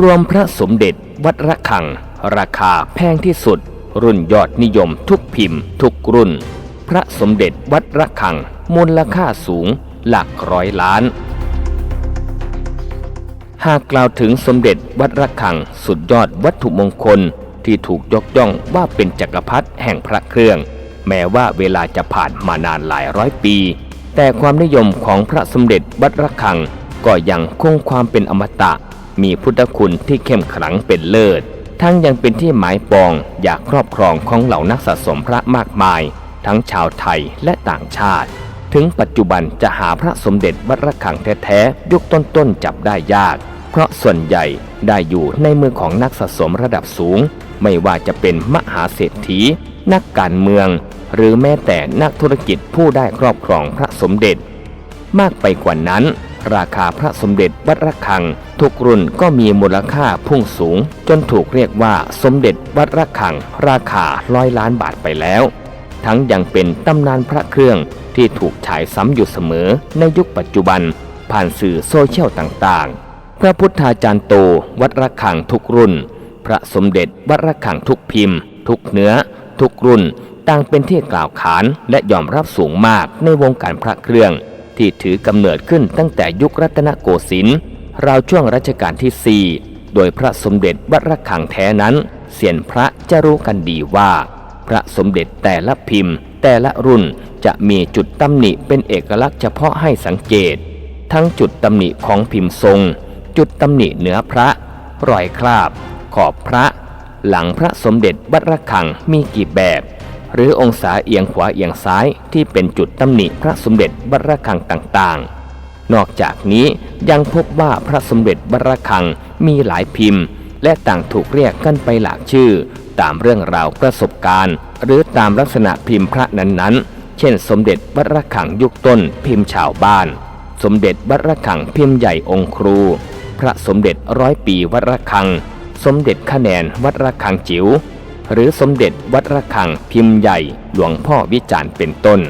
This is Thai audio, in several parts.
รวมพระสมเด็จวัดระฆัง ราคาแพงที่สุด รุ่นยอดนิยมทุกพิมพ์ ทุกรุ่น พระสมเด็จวัดระฆังมูลค่าสูงหลักร้อยล้าน หากกล่าวถึงสมเด็จวัดระฆังสุดยอดวัตถุมงคลที่ถูกยกย่องว่าเป็นจักรพรรดิแห่งพระเครื่อง แม้ว่าเวลาจะผ่านมานานหลายร้อยปี แต่ความนิยมของพระสมเด็จวัดระฆังก็ยังคงความเป็นอมตะ มีพุทธคุณที่เข้มขลังเป็นเลิศ ทั้งยังเป็นที่หมายปองอยากครอบครองของเหล่านักสะสมพระมากมาย ทั้งชาวไทยและต่างชาติ ถึงปัจจุบันจะหาพระสมเด็จวัดระฆังแท้ๆยุคต้นๆจับได้ยาก เพราะส่วนใหญ่ได้อยู่ในมือของนักสะสมระดับสูง ไม่ว่าจะเป็นมหาเศรษฐี นักการเมือง หรือแม้แต่นักธุรกิจผู้ได้ครอบครองพระสมเด็จ มากไปกว่านั้น ราคาพระสมเด็จวัดระฆัง ทุกรุ่นก็มีมูลค่าพุ่งสูง จนถูกเรียกว่าสมเด็จวัดระฆัง ราคาร้อยล้านบาทไปแล้ว ทั้งยังเป็นตำนานพระเครื่องที่ถูกฉายซ้ำอยู่เสมอในยุคปัจจุบัน ผ่านสื่อโซเชียลต่างๆ พระพุทธาจารย์โตวัดระฆังทุกรุ่น พระสมเด็จวัดระฆังทุกพิมพ์ ทุกเนื้อ ทุกรุ่นต่างเป็นที่กล่าวขานและยอมรับสูงมากในวงการพระเครื่อง ที่ถือกำเนิดขึ้นตั้งแต่ยุครัตนโกสินทร์ราวช่วงรัชกาลที่ 4 โดยพระสมเด็จวัดระฆังแท้นั้น เสียนพระจะรู้กันดีว่า พระสมเด็จแต่ละพิมพ์ แต่ละรุ่นจะมีจุดตำหนิเป็นเอกลักษณ์เฉพาะให้สังเกต ทั้งจุดตำหนิของพิมพ์ทรง จุดตำหนิเหนือพระ รอยคราบ ขอบพระ หลังพระสมเด็จวัดระฆังมีกี่แบบ หรือองศาเอียงขวาเอียงซ้ายที่เป็นจุดตำหนิพระสมเด็จวัดระฆังต่างๆ นอกจากนี้ยังพบว่าพระสมเด็จวัดระฆังมีหลายพิมพ์ และต่างถูกเรียกกันไปหลากชื่อ ตามเรื่องราวประสบการณ์ หรือตามลักษณะพิมพ์พระนั้นๆ เช่น สมเด็จวัดระฆังยุคต้นพิมพ์ชาวบ้าน สมเด็จวัดระฆังพิมพ์ใหญ่องครู พระสมเด็จร้อยปีวัดระฆัง สมเด็จคะแนนวัดระฆังจิ๋ว หรือสมเด็จวัดระฆังพิมพ์ใหญ่หลวงพ่อวิจารณ์เป็นต้น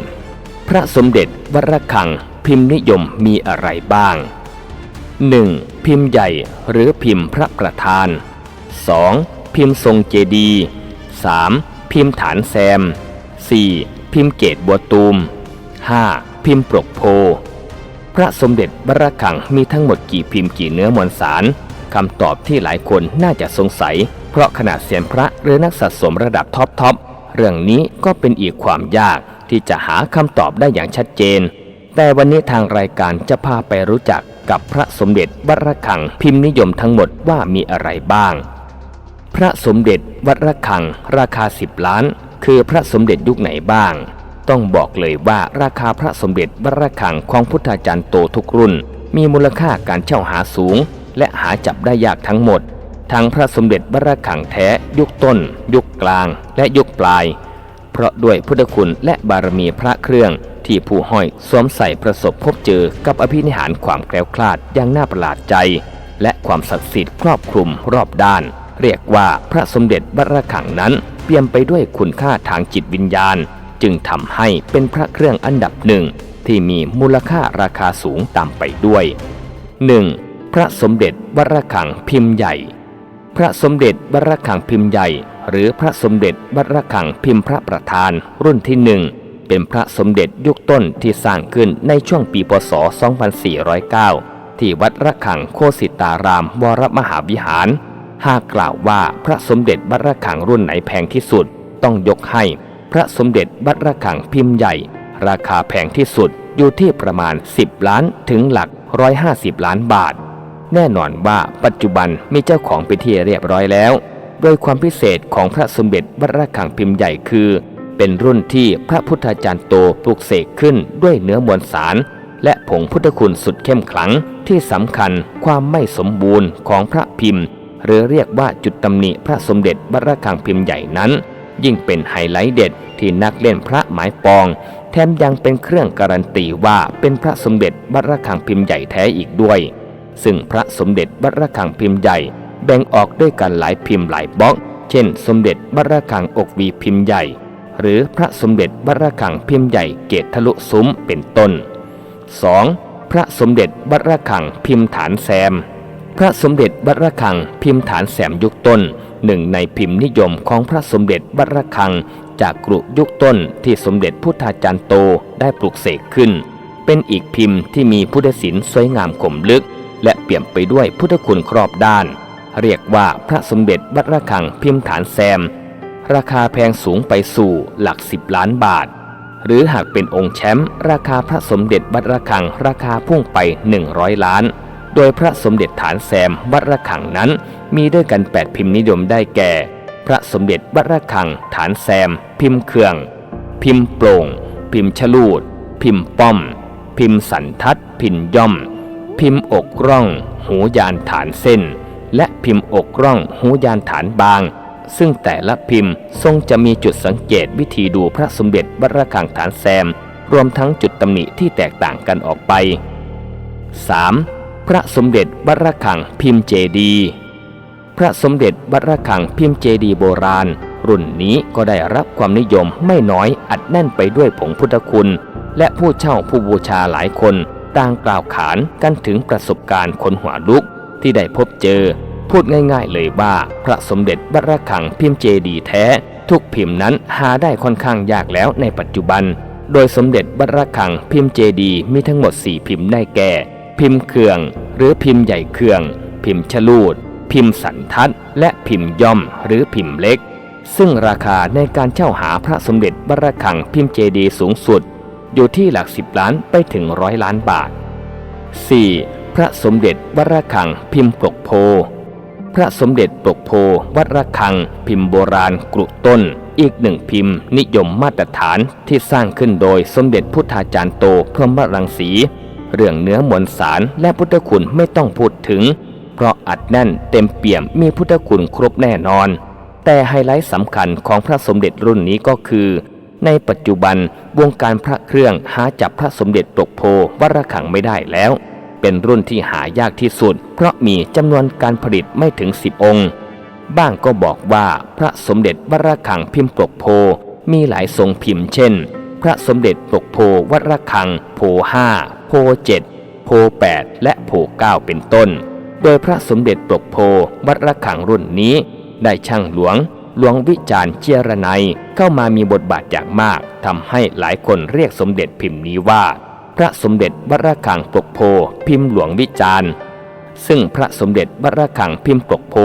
พระสมเด็จวัดระฆังพิมพ์นิยมมีอะไรบ้าง 1. พิมพ์ใหญ่หรือพิมพ์พระประธาน 2. พิมพ์ทรงเจดีย์ 3. พิมพ์ฐานแซม 4. พิมพ์เกตบัวตูม 5. พิมพ์ปรกโพ พระสมเด็จวัดระฆังมีทั้งหมดกี่พิมพ์กี่เนื้อมวลสาร คำตอบที่หลายคนน่าจะสงสัย เพราะขนาดเสียนพระหรือนักสะสมระดับท็อปทอปเรื่องนี้ก็เป็นอีกความยากที่จะหาคำตอบได้อย่างชัดเจน แต่วันนี้ทางรายการจะพาไปรู้จักกับพระสมเด็จวัดระฆังพิมพ์นิยมทั้งหมดว่ามีอะไรบ้าง พระสมเด็จวัดระฆังราคา 10 ล้าน คือพระสมเด็จยุคไหนบ้าง ต้องบอกเลยว่าราคาพระสมเด็จวัดระฆังของพุทธาจารย์โตทุกรุ่น มีมูลค่าการเช่าหาสูง และหาจับได้ยากทั้งหมด ทั้งพระสมเด็จวัดระฆังแท้ยุคต้น ยุคกลาง และยุคปลาย เพราะด้วยพุทธคุณและบารมีพระเครื่องที่ผู้ห้อยสวมใส่ประสบพบเจอกับอภินิหารความแกล้วคลาดอย่างน่าประหลาดใจ และความศักดิ์สิทธิ์ครอบคลุมรอบด้าน เรียกว่าพระสมเด็จวัดระฆังนั้นเปี่ยมไปด้วยคุณค่าทางจิตวิญญาณ จึงทำให้เป็นพระเครื่องอันดับหนึ่งที่มีมูลค่าราคาสูงตามไปด้วย 1. พระสมเด็จวระฆังพิมพ์ใหญ่ พระสมเด็จวระฆังพิมพ์ใหญ่ หรือพระสมเด็จวระฆังพิมพ์พระประธานรุ่นที่หนึ่งเป็นพระสมเด็จยุคต้นที่สร้างขึ้นในช่วงปีพศ 2409 ที่วัดระฆังโคสิตารามวรมหาวิหาร หากกล่าวว่าพระสมเด็จวัดระฆังรุ่นไหนแพงที่สุด ต้องยกให้พระสมเด็จวัดระฆังพิมพ์ใหญ่ ราคาแพงที่สุดอยู่ที่ประมาณ 10 ล้านถึงหลัก 150 ล้านบาท แน่นอนว่าปัจจุบันมีเจ้าของเป็นที่เรียบร้อยแล้ว โดยความพิเศษของพระสมเด็จวัดระฆังพิมพ์ใหญ่คือ เป็นรุ่นที่พระพุทธาจารย์โตปลุกเสกขึ้นด้วยเนื้อมวลสาร และผงพุทธคุณสุดเข้มขลังที่สำคัญความไม่สมบูรณ์ของพระพิมพ์ หรือเรียกว่าจุดตำหนิพระสมเด็จวัดระฆังพิมพ์ใหญ่นั้น ยิ่งเป็นไฮไลท์เด็ดที่นักเล่นพระหมายปอง แถมยังเป็นเครื่องการันตีว่าเป็นพระสมเด็จวัดระฆังพิมพ์ใหญ่แท้อีกด้วย ซึ่งพระสมเด็จวัดระฆังพิมพ์ใหญ่ แบ่งออกด้วยกันหลายพิมพ์หลายบล็อก เช่น สมเด็จวัดระฆังอกวีพิมพ์ใหญ่ หรือพระสมเด็จวัดระฆังพิมพ์ใหญ่เกตทะลุซุ้มเป็นต้น 2. พระสมเด็จวัดระฆังพิมพ์ฐานแซม พระสมเด็จวัดระฆังพิมพ์ฐานแสมยุคต้นหนึ่งในพิมพ์นิยมของพระสมเด็จวัดระฆัง จากกรุยุคต้นที่สมเด็จพุทธาจารย์โตได้ปลุกเสกขึ้น เป็นอีกพิมพ์ที่มีพุทธศิลป์สวยงามคมลึก ปี่ยมไปด้วยพุทธคุณครอบด้าน เรียกว่าพระสมเด็จวัดระฆังพิมพ์ฐานแซม ราคาแพงสูงไปสู่หลักสิบล้านบาท หรือหากเป็นองค์แชมป์ราคาพระสมเด็จวัดระฆังราคาพุ่งไป 100 ล้าน โดยพระสมเด็จฐานแซมวัดระฆังนั้น มีด้วยกัน 8 พิมพ์นิยมได้แก่ พระสมเด็จวัดระฆังฐานแซม พิมพ์เครื่อง พิมพ์โปร่ง พิมพ์ฉลูด พิมพ์ป้อม พิมพ์สันทัดพิมพ์ย่อม พิมพ์อกร่อง หูยานฐานเส้น และพิมพ์อกร่อง หูยานฐานบาง ซึ่งแต่ละพิมพ์ทรงจะมีจุดสังเกตวิธีดูพระสมเด็จวัดระฆังฐานแซม รวมทั้งจุดตำหนิที่แตกต่างกันออกไป 3. พระสมเด็จวัดระฆังพิมพ์เจดีพระสมเด็จวัดระฆังพิมพ์เจดีโบราณ รุ่นนี้ก็ได้รับความนิยมไม่น้อยอัดแน่นไปด้วยผงพุทธคุณ และผู้เช่าผู้บูชาหลายคน ต่างกล่าวขานกันถึงประสบการณ์คนหัวลุกที่ได้พบเจอ พูดง่ายๆเลยว่าพระสมเด็จวัดระฆังพิมพ์เจดีแท้ ทุกพิมพ์นั้นหาได้ค่อนข้างยากแล้วในปัจจุบัน โดยสมเด็จวัดระฆังพิมพ์เจดีมีทั้งหมด 4 พิมพ์ได้แก่ พิมพ์เครื่อง หรือพิมพ์ใหญ่เครื่อง พิมพ์ฉลูด พิมพ์สันทัด และพิมพ์ย่อมหรือพิมพ์เล็ก ซึ่งราคาในการเช่าหาพระสมเด็จวัดระฆังพิมพ์เจดีสูงสุด อยู่ที่หลักสิบล้านไปถึงร้อยล้านบาท 4. พระสมเด็จวัดระฆังพิมพ์ปกโพ พระสมเด็จปกโพวัดระฆังพิมพ์โบราณกรุต้น อีกหนึ่งพิมพ์นิยมมาตรฐานที่สร้างขึ้นโดยสมเด็จพุทธาจารย์โตพรหมรังสี เรื่องเนื้อมวลสารและพุทธคุณไม่ต้องพูดถึง เพราะอัดแน่นเต็มเปี่ยมมีพุทธคุณครบแน่นอน แต่ไฮไลท์สำคัญของพระสมเด็จรุ่นนี้ก็คือ ในปัจจุบันวงการพระเครื่องหาจับพระสมเด็จปกโพวัดระฆังไม่ได้แล้ว เป็นรุ่นที่หายากที่สุด เพราะมีจำนวนการผลิตไม่ถึง 10 องค์ บ้างก็บอกว่าพระสมเด็จวัดระฆังพิมพ์ปกโพมีหลายทรงพิมพ์เช่น พระสมเด็จปกโพวัดระฆัง โพห้าโพเจ็ดโพแปดและโพเก้าเป็นต้น โดยพระสมเด็จปกโพวัดระฆังรุ่นนี้ ได้ช่างหลวง หลวงวิจารณ์เจรนัยเข้ามามีบทบาทอย่างมากทำให้หลายคนเรียกสมเด็จพิมพ์นี้ว่า พระสมเด็จวัดระฆังปกโพพิมพ์หลวงวิจารณ์ ซึ่งพระสมเด็จวัดระฆังพิมพ์ปกโพ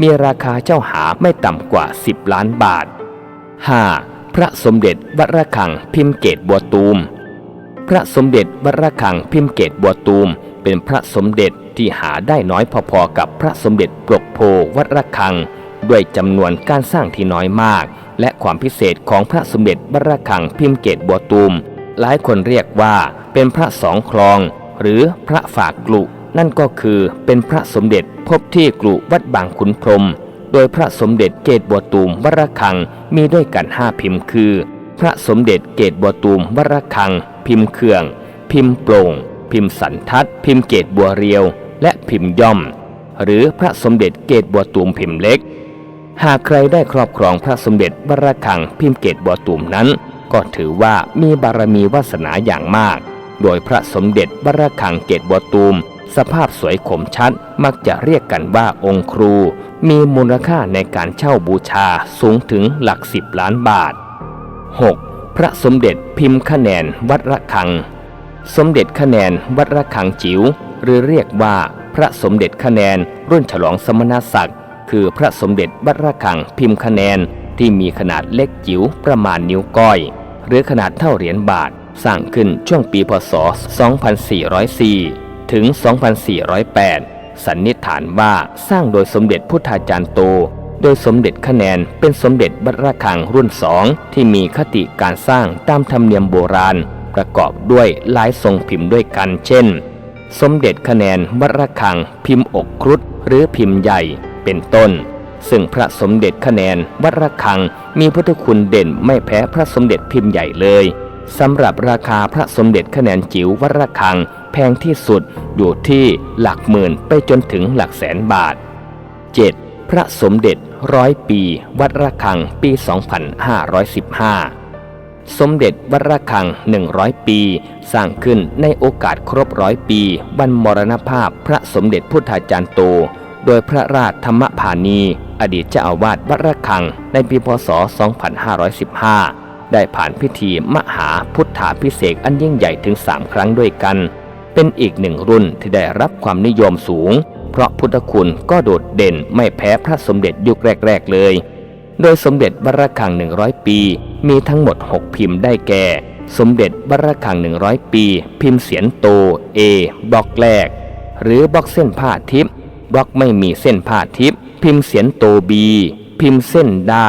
มีราคาเจ้าหาไม่ต่ำกว่า 10 ล้านบาท 5. พระสมเด็จวัดระฆังพิมพ์เกตบัวตูม พระสมเด็จวัดระฆังพิมพ์เกตบัวตูม เป็นพระสมเด็จที่หาได้น้อยพอๆกับพระสมเด็จปกโพวัดระฆัง ด้วยจำนวนการสร้างที่น้อยมาก และความพิเศษของพระสมเด็จวัดระฆังพิมพ์เกตบัวตูม หลายคนเรียกว่าเป็นพระสองคลอง หรือพระฝากกลุนั่นก็คือเป็นพระสมเด็จพบที่กลุวัดบางขุนพรม โดยพระสมเด็จเกตบัวตูมวรคังมีด้วยกันห้าพิมพ์คือ พระสมเด็จเกตบัวตูมวรคัง พิมพ์เครื่อง พิมพ์โปร่ง พิมพ์สันทัด พิมพ์เกตบัวเรียว และพิมพ์ย่อม หรือพระสมเด็จเกตบัวตูมพิมพ์เล็ก หากใครได้ครอบครองพระสมเด็จวรคังพิมเกตบัวตูมนั้น ก็ถือว่ามีบารมีวาสนาอย่างมาก โดยพระสมเด็จวรคังเกตบัวตูม สภาพสวยคมชัดมักจะเรียกกันว่าองค์ครู มีมูลค่าในการเช่าบูชาสูงถึงหลักสิบล้านบาท 6. พระสมเด็จพิมพ์คะแนนวัดระฆัง สมเด็จคะแนนวัดระฆังจิ๋วหรือเรียกว่าพระสมเด็จคะแนนรุ่นฉลองสมณศักดิ์ คือพระสมเด็จวัดระฆังพิมพ์คะแนนที่มีขนาดเล็กจิ๋วประมาณนิ้วก้อย หรือขนาดเท่าเหรียญบาท สร้างขึ้นช่วงปีพศ 2404 ถึง 2408 สันนิษฐานว่าสร้างโดยสมเด็จพุทธาจารย์โต โดยสมเด็จคะแนนเป็นสมเด็จวัดระฆังรุ่นสองที่มีคติการสร้างตามธรรมเนียมโบราณ ประกอบด้วยหลายทรงพิมพ์ด้วยกันเช่น สมเด็จคะแนนวัดระฆังพิมพ์อกครุฑหรือพิมพ์ใหญ่ เป็นต้น ซึ่งพระสมเด็จคะแนนวัดระฆังมีพุทธคุณเด่นไม่แพ้พระสมเด็จพิมพ์ใหญ่เลยสำหรับราคาพระสมเด็จคะแนนจิ๋ววัดระฆังแพงที่สุดอยู่ที่หลักหมื่นไปจนถึงหลักแสนบาท 7. พระสมเด็จร้อยปี วัดระฆังปี 2515 สมเด็จวัดระฆัง 100 ปี สร้างขึ้นในโอกาสครบร้อยปี วันมรณภาพพระสมเด็จพุทธาจารย์โต โดยพระราชธรรมพานี อดีตเจ้าอาวาสวัดระฆังในปีพศ 2515 ได้ผ่านพิธีมหาพุทธาพิเศษอันยิ่งใหญ่ถึง 3 ครั้งด้วยกัน เป็นอีกหนึ่งรุ่นที่ได้รับความนิยมสูง เพราะพุทธคุณก็โดดเด่นไม่แพ้พระสมเด็จยุคแรก ๆ เลย โดยสมเด็จวระฆัง 100 ปี มีทั้งหมด 6 พิมพ์ได้แก่ สมเด็จวระฆัง 100 ปี พิมพ์เสียนโต A บล็อกแรก หรือบล็อกเส้นผ้าทิพย์ บล็อกไม่มีเส้นผ้าทิพย์พิมพ์เสียนโต B พิมพ์เส้นได้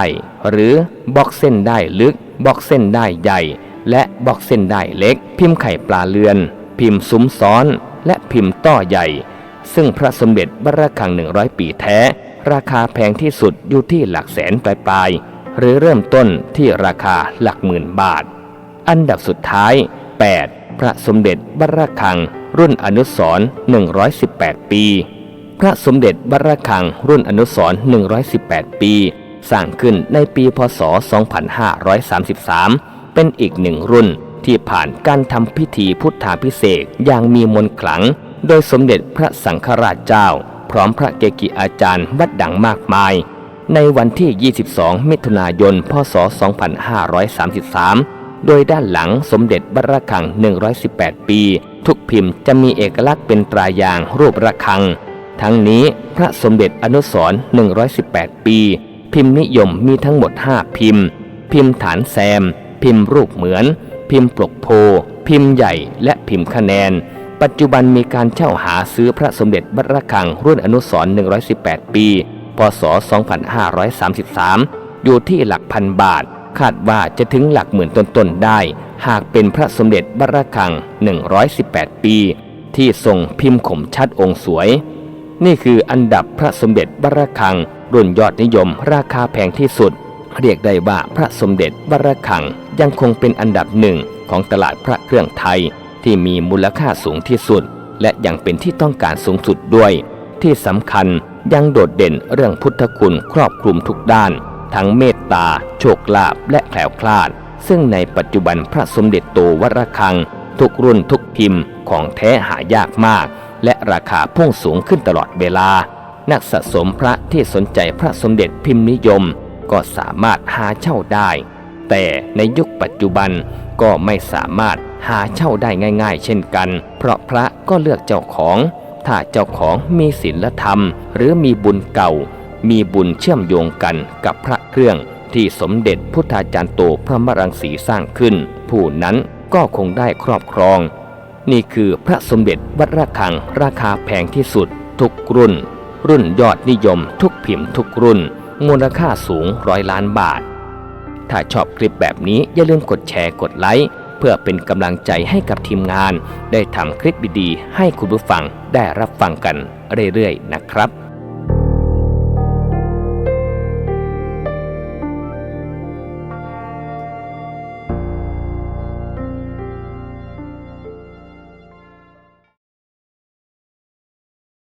หรือบล็อกเส้นได้ลึกบล็อกเส้นได้ใหญ่ และบล็อกเส้นได้เล็ก พิมพ์ไข่ปลาเรือน พิมพ์ซุ้มซ้อน และพิมพ์ต้อใหญ่ ซึ่งพระสมเด็จวัดระฆัง100ปีแท้ ราคาแพงที่สุดอยู่ที่หลักแสนปลายๆหรือเริ่มต้นที่ราคาหลักหมื่นบาท อันดับสุดท้าย 8. พระสมเด็จวัดระฆัง รุ่นอนุสรณ์118 ปี ระสมเด็จวัดระฆังรุ่นอนุสรณ์118 ปี สร้างขึ้นในปีพศ 2533 เป็นอีกหนึ่งรุ่นที่ผ่านการทำพิธีพุทธาพิเศษอย่างมีมนต์ขลัง โดยสมเด็จพระสังฆราชเจ้า พร้อมพระเกกิอาจารย์วัดดังมากมาย ในวันที่ 22 มิถุนายน พศ 2533 โดยด้านหลังสมเด็จวัระฆัง 118 ปี ทุกพิมพ์จะมีเอกลักษณ์เป็นตรายางรูประฆัง ทั้งนี้พระสมเด็จอนุสร118 ปี พิมพ์นิยมมีทั้งหมด 5 พิมพ์ พิมพ์ฐานแซม พิมพ์รูปเหมือน พิมพ์ปลกโพ พิมพ์ใหญ่และพิมพ์คะแนน ปัจจุบันมีการเช่าหาซื้อพระสมเด็จวัดระฆังรุ่นอนุสร118 ปี พศ 2533 อยู่ที่หลักพันบาท คาดว่าจะถึงหลักหมื่นต้นๆได้ หากเป็นพระสมเด็จวัดระฆัง 118 ปี ที่ทรงพิมพ์ขมชัดองค์สวย นี่คืออันดับพระสมเด็จวัดระฆัง รุ่นยอดนิยมราคาแพงที่สุด เรียกได้ว่าพระสมเด็จวัดระฆังยังคงเป็นอันดับหนึ่งของตลาดพระเครื่องไทย ที่มีมูลค่าสูงที่สุด และยังเป็นที่ต้องการสูงสุดด้วย ที่สำคัญยังโดดเด่นเรื่องพุทธคุณครอบคลุมทุกด้าน ทั้งเมตตา โชคลาภและแคล้วคลาด ซึ่งในปัจจุบันพระสมเด็จโตวระฆัง ทุกรุ่นทุกพิมพ์ของแท้หายากมาก และราคาพุ่งสูงขึ้นตลอดเวลา นักสะสมพระที่สนใจพระสมเด็จพิมพ์นิยม ก็สามารถหาเช่าได้ แต่ในยุคปัจจุบันก็ไม่สามารถหาเช่าได้ง่ายๆ เช่นกัน เพราะพระก็เลือกเจ้าของ ถ้าเจ้าของมีศีลธรรม หรือมีบุญเก่า มีบุญเชื่อมโยงกันกับพระเครื่องที่สมเด็จพุทธาจารย์โตพระมรังสีสร้างขึ้น ผู้นั้นก็คงได้ครอบครอง นี่คือพระสมเด็จวัดระฆัง ราคาแพงที่สุด ทุกรุ่น รุ่นยอดนิยมทุกพิมพ์ทุกรุ่น มูลค่าสูงร้อยล้านบาท ถ้าชอบคลิปแบบนี้อย่าลืมกดแชร์กดไลค์เพื่อเป็นกำลังใจให้กับทีมงาน ได้ทำคลิปดีๆให้คุณผู้ฟังได้รับฟังกันเรื่อยๆนะครับ